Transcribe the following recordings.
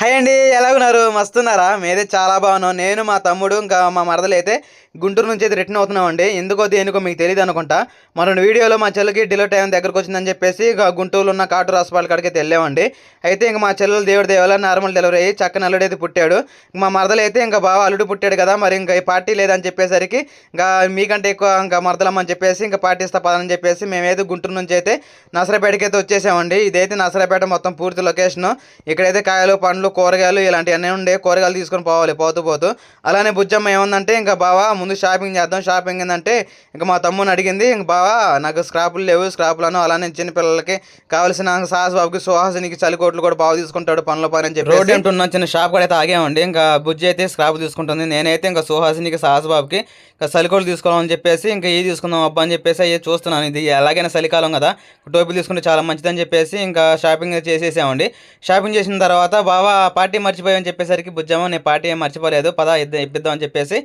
Hi అండి ఎలా ఉన్నారు? మస్తున్నారా? మీదే చాలా బాగున్నాం. నేను మా తమ్ముడు ఇంకా మా మరదలు అయితే గుంటూరు నుంచి అయితే రిటర్న్ అవుతున్నామండి. ఎందుకో దేనికో మీకు తెలియదు అనుకుంటా. మన వీడియోలో మా చెల్లికి డెలివరీ టైం దగ్గరకు వచ్చిందని చెప్పేసి ఇక గుంటూరులో ఉన్న కాటూరు హాస్పిటల్ కాడికి అయితే వెళ్ళామండి. అయితే ఇంకా మా చెల్లెలు దేవుడి దేవాల నార్మల్ డెలివరీ అయ్యి చక్కని అల్లుడు అయితే పుట్టాడు మా మరదలు అయితే ఇంకా బాగా అల్లుడు పుట్టాడు కదా. మరి ఇంకా ఈ పార్టీ లేదని చెప్పేసరికి ఇంకా మీకంటే ఎక్కువ ఇంకా మరదలమ్మని చెప్పేసి ఇంకా పార్టీ ఇస్తా పదని చెప్పేసి మేమైతే గుంటూరు నుంచి అయితే నసరాపేటకి అయితే వచ్చేసామండి. ఇదైతే నసరాపేట మొత్తం పూర్తి లొకేషన్. ఇక్కడైతే కాయలు పండ్లు కూరగాయలు ఇలాంటివన్నీ ఉండే కూరగాయలు తీసుకొని పోవాలి పోతూ పోతూ. అలానే బుజ్జమ్మ ఏముందంటే ఇంకా బావా ముందు షాపింగ్ చేద్దాం. షాపింగ్ ఏంటంటే ఇంకా మా తమ్ముని అడిగింది ఇంక బావా నాకు స్క్రాపులు లేవు స్క్రాపులను అలానే చిన్నపిల్లలకి కావాల్సిన సాహస్ బాబుకి సుహాసినికి చలికోట్లు కూడా బాగా తీసుకుంటాడు పనుల పని అని చెప్పి రోడ్ చిన్న షాప్ కూడా అయితే ఆగామండి. ఇంకా బుజ్జి అయితే స్క్రాప్ తీసుకుంటుంది. నేనైతే ఇంకా సుహాసినికి సాహస్ బాబుకి ఇంకా చలికోట్లు తీసుకోవాలని చెప్పేసి ఇంకా ఇది తీసుకుందాం అబ్బా అని చెప్పేసి అయ్యి చూస్తున్నాను. ఇది ఎలాగైనా చలికాలం కదా టోపీ తీసుకుంటే చాలా మంచిదని చెప్పేసి ఇంకా షాపింగ్ చేసేసామండి. షాపింగ్ చేసిన తర్వాత బావా పార్టీ మర్చిపోయామని చెప్పేసరికి బుజ్జమ్మ నేను పార్టీ ఏం మర్చిపోలేదు పదా ఇద్దాం ఇప్పిద్దాం అని చెప్పేసి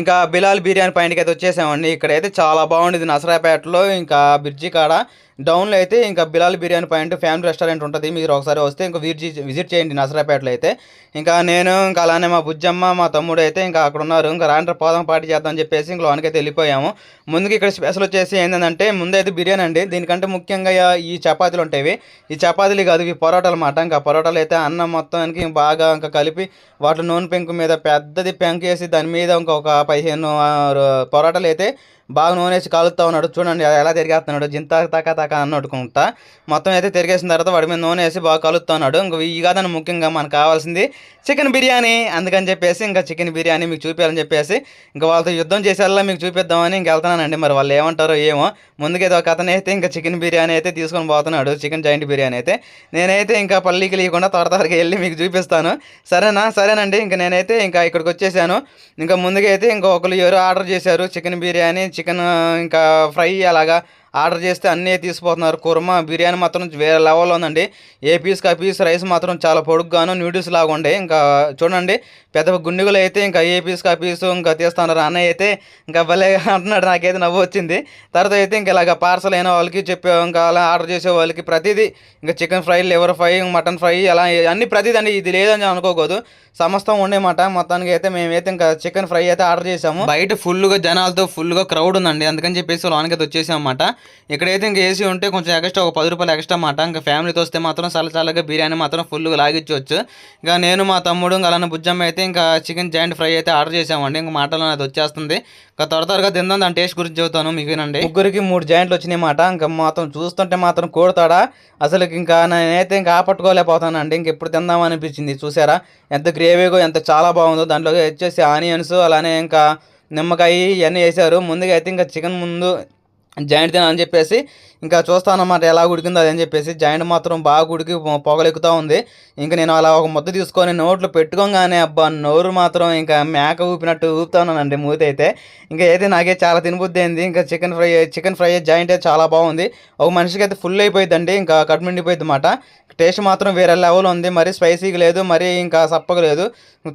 ఇంకా బిలాల్ బిర్యానీ పాయింట్కి అయితే వచ్చేసామండి. ఇక్కడైతే చాలా బాగుండేది నసరాపేటలో ఇంకా బ్రిడ్జి కాడ. డౌన్లో అయితే ఇంకా Bilal biryani point family restaurant ఉంటుంది. మీరు ఒకసారి వస్తే ఇంకా విజిట్ విజిట్ చేయండి నసరాపేటలో అయితే. ఇంకా నేను ఇంకా అలానే మా బుజ్జమ్మ మా తమ్ముడు అయితే ఇంకా అక్కడ ఉన్నారు. ఇంకా రాండ్ర పోదాం పార్టీ చేద్దాం అని చెప్పేసి ఇంకా లోనికైతే వెళ్ళిపోయాము. ముందుకి ఇక్కడ స్పెషల్ వచ్చేసి ఏంటంటే ముందైతే బిర్యానీ అండి. దీనికంటే ముఖ్యంగా ఈ చపాతీలు ఉంటాయి. ఈ చపాతీలు కాదు ఇవి పొరోటాలు అన్నమాట. ఇంకా పొరోటాలు అయితే అన్నం మొత్తానికి బాగా ఇంకా కలిపి వాటి నూనె పెంకు మీద పెద్దది పెంకు వేసి దాని మీద ఇంకొక పదిహేను ఆ, పొరోటాలు అయితే బాగా నూనె వేసి కాలుతా ఉన్నాడు. చూడండి ఎలా తిరిగేస్తున్నాడు. జింత తాక తాక అన్నట్టుకుంటా మొత్తం అయితే తిరిగేసిన తర్వాత వాడి మీద నూనె వేసి బాగా కలుపుతా ఉన్నాడు. ఇంకా ఈ కాదని ముఖ్యంగా మనకు కావాల్సింది చికెన్ బిర్యానీ. అందుకని చెప్పేసి ఇంకా చికెన్ బిర్యానీ మీకు చూపించాలని చెప్పేసి ఇంకా వాళ్ళతో యుద్ధం చేసేలా మీకు చూపిద్దామని ఇంక వెళ్తున్నానండి. మరి వాళ్ళు ఏమంటారో ఏమో. ముందుకైతే ఒక అతను అయితే ఇంకా చికెన్ బిర్యానీ అయితే తీసుకొని పోతున్నాడు. చికెన్ జాయింట్ బిర్యానీ అయితే. నేనైతే ఇంకా పల్లీకి లేకుండా త్వర త్వరగా వెళ్ళి మీకు చూపిస్తాను. సరేనా? సరేనండి. ఇంకా నేనైతే ఇంకా ఇక్కడికి వచ్చేసాను. ఇంకా ముందుగా అయితే ఇంకా ఒకరు ఎవరు ఆర్డర్ చేశారు. చికెన్ బిర్యానీ చికెన్ ఇంకా ఫ్రై అలాగా ఆర్డర్ చేస్తే అన్నీ తీసిపోతున్నారు. కుర్మా బిర్యానీ మాత్రం వేరే లెవెల్లో ఉందండి. ఏ పీస్కి ఆ పీస్ రైస్ మాత్రం చాలా పొడుగ్గాను నూడిల్స్ లాగా ఉండే. ఇంకా చూడండి పెద్ద గుండెగులు అయితే ఇంకా ఏ పీస్కి ఆ పీసు ఇంకా తీస్తున్నారు అన్నయ్య అయితే ఇంకా భలే అంటున్నాడు. నాకైతే నవ్వు వచ్చింది. తర్వాత అయితే ఇంకా ఇలాగ పార్సల్ అయిన వాళ్ళకి చెప్పే ఇంకా అలా ఆర్డర్ చేసే వాళ్ళకి ప్రతిదీ ఇంకా chicken fry liver fry mutton fry అలా అన్ని ప్రతిదీ అండి. ఇది లేదని అనుకోకూడదు. సమస్తం ఉండేమాట మొత్తానికి అయితే మేమైతే ఇంకా చికెన్ ఫ్రై అయితే ఆర్డర్ చేసాము. బయట ఫుల్గా జనాలతో ఫుల్గా క్రౌడ్ ఉందండి. అందుకని చెప్పేసి లోనికి అయితే ఇక్కడైతే ఇంకా ఏసీ ఉంటే కొంచెం ఎక్స్ట్రా ఒక పది రూపాయలు ఎక్స్ట్రా అన్నమాట. ఇంకా ఫ్యామిలీతో వస్తే మాత్రం చాలా చాలాగా బిర్యానీ మాత్రం ఫుల్గా లాగించవచ్చు. ఇంకా నేను మా తమ్ముడు ఇంకా అలానే బుజ్జమ్మ అయితే ఇంకా చికెన్ జాయింట్ ఫ్రై అయితే ఆర్డర్ చేసామండి ఇంకా మాటలు అది వచ్చేస్తుంది. ఇంకా త్వర త్వరగా తిందాం దాని టేస్ట్ గురించి చెబుతాను మీకు వినండి ముగ్గురికి మూడు జాయింట్లు వచ్చినాయి మాట ఇంకా మాత్రం చూస్తుంటే మాత్రం కోడతాడా? అసలు ఇంకా నేనైతే ఇంకా ఆపట్టుకోలేకపోతానండి. ఇంక ఎప్పుడు తిందాం అనిపించింది చూసారా? ఎంత గ్రేవీగో ఎంత చాలా బాగుందో. దాంట్లో వచ్చేసి ఆనియన్స్ అలానే ఇంకా నిమ్మకాయ ఇవన్నీ వేసారు ముందుగా అయితే ఇంకా చికెన్ ముందు జాయింట్ తిన అని చెప్పేసి ఇంకా చూస్తానమాట ఎలా ఉడికిందో అదని చెప్పేసి. జాయింట్ మాత్రం బాగా ఉడికి పొగలెక్కుతూ ఉంది. ఇంకా నేను అలా ఒక ముద్ద తీసుకొని నోట్లో పెట్టుకోగానే అబ్బా నోరు మాత్రం ఇంకా మేక ఊపినట్టు ఊపుతా ఉన్నానండి మూతి అయితే ఇంకా అయితే నాకే చాలా తినబుద్ధి అయింది ఇంకా chicken fry chicken fry joint అయితే చాలా బాగుంది. ఒక మనిషికి అయితే ఫుల్ అయిపోయిందండి ఇంకా కడుపు అన్నమాట టేస్ట్ మాత్రం వేరే లెవెల్ ఉంది. మరి స్పైసీగా లేదు మరి ఇంకా సప్పగా లేదు.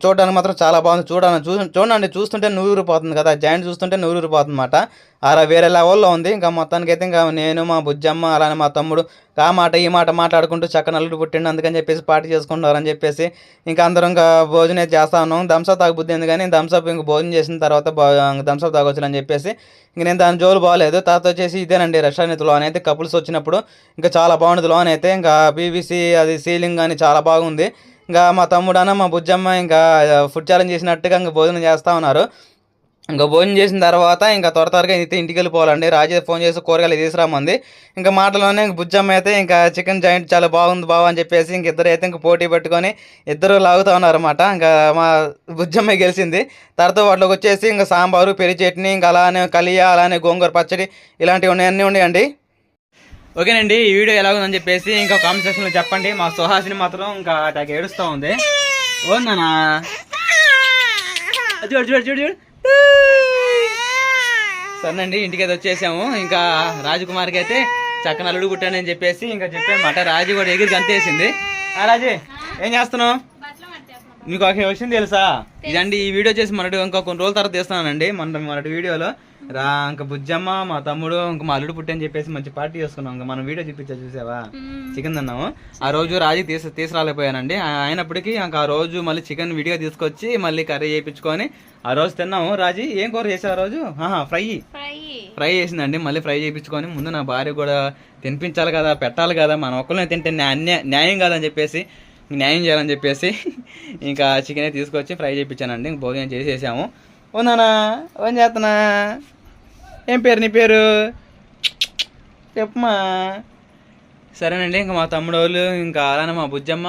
చూడడానికి మాత్రం చాలా బాగుంది. చూడాలని చూ చూడండి చూస్తుంటే నూరు పోతుంది కదా. జాయింట్ చూస్తుంటే నూరు పోతుంది అన్నమాట అలా వేరే లెవెల్లో ఉంది. ఇంకా మొత్తానికి అయితే ఇంకా నేను మా బుజ్జమ్మ అలానే మా తమ్ముడు. ఆ మాట ఈ మాట మాట్లాడుకుంటూ చక్క నలుగురు పుట్టిండు. అందుకని చెప్పేసి పార్టీ చేసుకుంటారని చెప్పేసి ఇంకా అందరం ఇంకా భోజనం అయితే చేస్తా ఉన్నాం. థమ్స్అప్ తాగబుద్ది ఉంది కానీ థమ్స్అప్ ఇంక భోజనం చేసిన తర్వాత థమ్స్అప్ తాగొచ్చు అని చెప్పేసి ఇంక నేను దాని జోలు బాగాలేదు. తర్వాత వచ్చేసి ఇదేనండి రెస్టారెంట్ లోన్ అయితే కపుల్స్ వచ్చినప్పుడు ఇంకా చాలా బాగుంది లోన్ అయితే. ఇంకా పీవీసీ అది సీలింగ్ కానీ చాలా బాగుంది. ఇంకా మా తమ్ముడన మా బుజ్జమ్మ ఇంకా ఫుడ్ ఛాలెంజ్ చేసినట్టుగా ఇంకా భోజనం చేస్తూ ఉన్నారు. ఇంకా భోజనం చేసిన తర్వాత ఇంకా త్వర త్వరగా అయితే ఇంటికి వెళ్ళిపోవాలండి. రాజే ఫోన్ చేసి కూరగాయలు తీసుకురామంది ఇంకా మాటలోనే ఇంక బుజ్జమ్మ అయితే ఇంకా చికెన్ జాయింట్ చాలా బాగుంది బావ అని చెప్పేసి ఇంక ఇద్దరు అయితే ఇంకా పోటీ పెట్టుకొని ఇద్దరు లాగుతూ ఉన్నారన్నమాట. ఇంకా మా బుజ్జమ్మ గెలిచింది. తర్వాత వాటిలోకి వచ్చేసి ఇంకా సాంబారు పెరి చట్నీ ఇంకా అలానే కలియా అలానే గోంగూర పచ్చడి ఇలాంటివి ఉన్నాయి అన్నీ ఉన్నాయండి. ఓకేనండి ఈ వీడియో ఎలా ఉందని చెప్పేసి ఇంకా కామెంట్ సెక్షన్లో చెప్పండి. మా సుహాసిని మాత్రం ఇంకా నాకు ఏడుస్తూ ఉంది. ఓందనా చూడు చూడు చూడు చూడు. సరేనండి ఇంటికి అయితే వచ్చేసాము. ఇంకా రాజకుమార్కి అయితే చక్కన అల్లుడు పుట్టానని చెప్పేసి ఇంకా చెప్పానమాట రాజు కూడా ఎగిరి గంతేసింది ఆ రాజు ఏం చేస్తున్నావు? మీకు ఒక విషయం తెలుసా? ఇదండి ఈ వీడియో చేసి మనటి ఇంకా కొన్ని రోజుల తర్వాత తీస్తున్నానండి మన మొన్నటి వీడియోలో రా ఇంక బుజ్జమ్మ మా తమ్ముడు ఇంక మా అల్లుడు పుట్టి అని చెప్పేసి మంచి పార్టీ చేసుకున్నాం. ఇంకా మనం వీడియో చూపించా చూసావా? చికెన్ తిన్నాము. ఆ రోజు రాజు తీసి తీసుకురాలేకపోయానండి అయినప్పటికీ ఇంకా ఆ రోజు మళ్ళీ చికెన్ విడిగా తీసుకొచ్చి మళ్ళీ కర్రీ చేయించుకొని ఆ రోజు తిన్నాము. రాజీ ఏం కూర చేసావు ఆ రోజు? ఆహా ఫ్రై. ఫ్రై. ఫ్రై చేసిందండి. మళ్ళీ ఫ్రై చేయించుకొని ముందు నా భార్య కూడా తినిపించాలి కదా పెట్టాలి కదా మన ఒక్కరినే తింటే న్యా- న్యాయం కాదని చెప్పేసి న్యాయం చేయాలని చెప్పేసి ఇంకా చికెన్ తీసుకొచ్చి ఫ్రై చేయించానండి. ఇంక భోజనం చేసేసాము. ఉన్నానా ఏం చేస్తున్నా ఏం పేరు నీ పేరు? చెప్పమా సరేనండి ఇంకా మా తమ్ముడు వాళ్ళు ఇంకా అలానే మా బుజ్జమ్మ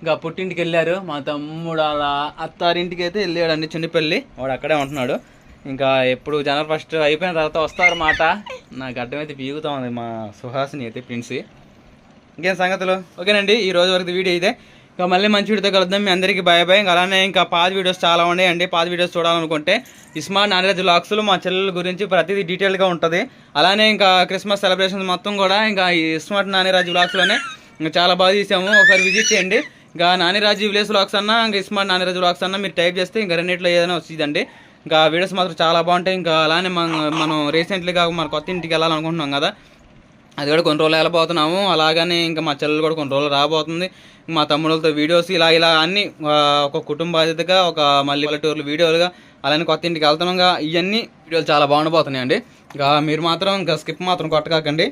ఇంకా పుట్టింటికి వెళ్ళారు. మా తమ్ముడు అలా అత్తారింటికి అయితే వెళ్ళాడండి చిన్నపల్లి. వాడు అక్కడే ఉంటున్నాడు. ఇంకా ఎప్పుడు జనవరి ఫస్ట్ అయిపోయిన తర్వాత వస్తారు మాట నా గడ్డం అయితే పీగుతా ఉంది మా సుహాసిని అయితే ప్రిన్సి. ఇంకేం సంగతులు? ఓకేనండి ఈ రోజు వరకు వీడియో ఇదే. ఇంకా మళ్ళీ మంచి వీడియోతో కలుద్దాం. మీ అందరికీ బాయ్ బాయ్ ఇంకా అలానే ఇంకా పాత వీడియోస్ చాలా ఉన్నాయండి పాత వీడియోస్ చూడాలనుకుంటే ఇస్మార్ట్ నానరాజ్ లాక్స్లో మా చెల్లెల గురించి ప్రతిదీ డీటెయిల్గా ఉంటుంది. అలానే ఇంకా క్రిస్మస్ సెలబ్రేషన్స్ మొత్తం కూడా ఇంకా ఈ స్మార్ట్ నానిరాజ్ బ్లాగ్స్లోనే ఇంకా చాలా బాగా చేసాము ఒకసారి విజిట్ చేయండి. ఇంకా నానిరాజు విలేజ్ బ్లాగ్స్ అన్న ఇంకా స్మార్ట్ నానిరాజు బ్లాగ్స్ అన్న మీరు టైప్ చేస్తే ఇంకా రెండింటిలో ఏదైనా వచ్చిందండి ఇంకా వీడియోస్ మాత్రం చాలా బాగుంటాయి. ఇంకా అలానే మనం మనం రీసెంట్లీగా మన కొత్త ఇంటికి వెళ్ళాలనుకుంటున్నాం కదా. అది కూడా కొన్ని రోజులు వెళ్ళబోతున్నాము. అలాగనే ఇంకా మా చెల్లెలు కూడా కొన్ని రోజులు రాబోతుంది. మా తమ్ముళ్ళతో వీడియోస్ ఇలా ఇలా అన్ని ఒక కుటుంబ బాధ్యతగా ఒక మళ్ళీ పల్లెటూర్లు వీడియోలుగా అలానే కొత్త ఇంటికి వెళ్తున్నాం. ఇవన్నీ వీడియోలు చాలా బాగుండబోతున్నాయి అండి ఇంకా మీరు మాత్రం ఇంకా స్కిప్ మాత్రం కొట్టకాకండి.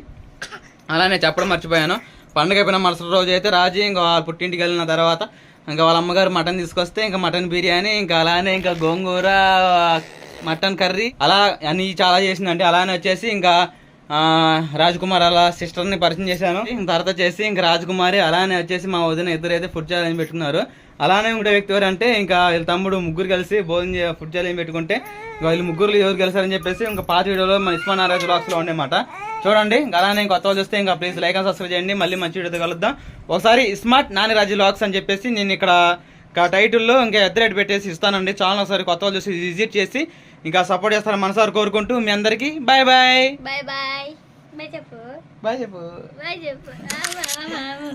అలానే చెప్పడం మర్చిపోయాను. పండుగ అయిపోయిన మరుసటి రోజు అయితే రాజీ ఇంకా వాళ్ళ పుట్టింటికి వెళ్ళిన తర్వాత ఇంకా వాళ్ళ అమ్మగారు మటన్ తీసుకొస్తే ఇంకా మటన్ బిర్యానీ ఇంకా అలానే ఇంకా గోంగూర మటన్ కర్రీ అలా అన్నీ చాలా చేసిందండి. అలానే వచ్చేసి ఇంకా కుమార్ అలా సిస్టర్ని పరిచయం చేశాను. తర్వాత చేసి ఇంకా రాజకుమారి అలానే వచ్చేసి మా వదిన ఇద్దరు అయితే ఫుడ్ ఛాలెంజ్ పెట్టుకున్నారు. అలానే ఉండే వ్యక్తి ఎవరంటే అంటే ఇంకా వీళ్ళ తమ్ముడు ముగ్గురు కలిసి భోజనం ఫుడ్ ఛాలెంజ్ పెట్టుకుంటే వీళ్ళు ముగ్గురు ఎవరు కలిసారని చెప్పేసి ఇంకా పాత వీడియోలో మన ఇస్మాన్ ఆరాజ్ బ్లాగ్స్లో ఉండేమాట. చూడండి అలానే కొత్త వాళ్ళు చూస్తే ఇంకా ప్లీజ్ లైక్ అండ్ సబ్స్క్రైబ్ చేయండి. మళ్ళీ మంచి వీడియోతో కలుద్దాం. ఒకసారి స్మార్ట్ నానిరాజు బ్లాగ్స్ అని చెప్పేసి నేను ఇక్కడ టైటిల్లో ఇంకా ఎద్దరేట్ పెట్టేసి ఇస్తానండి. ఛానల్ ఒకసారి కొత్త వాళ్ళు చూసి విజిట్ చేసి ఇంకా సపోర్ట్ చేస్తారని మనసారి కోరుకుంటూ మీ అందరికీ bye bye bye bye bye చెప్పు. బాయ్ చెప్పు. బాయ్ చెప్పు.